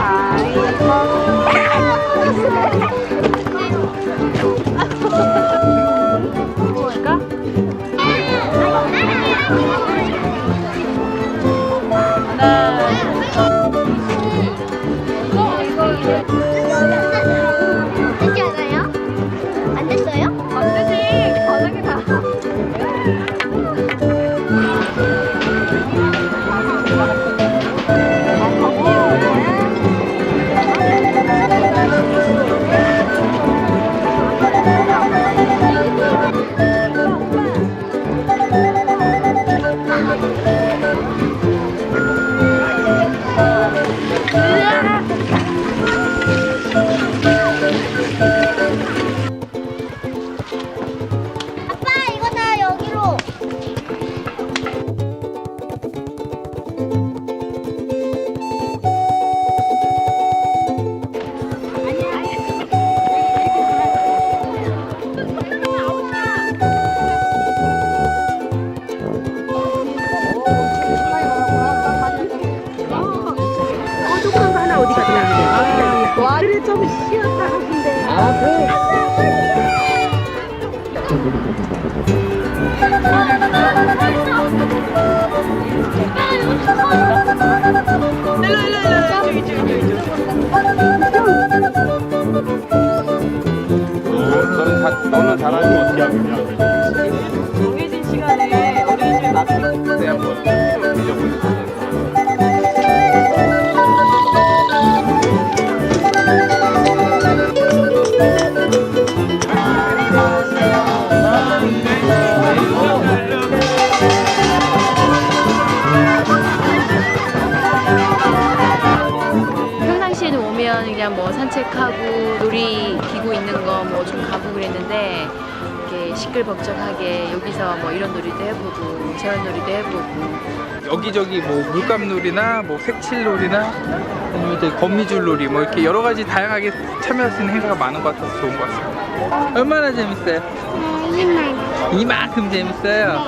ค่ะ 자, 너는 잘하지 어떻게 하면 정해진 시간에 오면 그냥 뭐 산책하고 놀이 기구 있는 거 뭐 좀 가고 그랬는데 이렇게 시끌벅적하게 여기서 뭐 이런 놀이도 해보고 저런 놀이도 해보고 여기저기 뭐 물감놀이나 뭐 색칠놀이나 아니면 이제 거미줄 놀이 뭐 이렇게 여러 가지 다양하게 참여할 수 있는 행사가 많은 것 같아서 좋은 것 같습니다. 얼마나 재밌어요? 이만큼 재밌어요.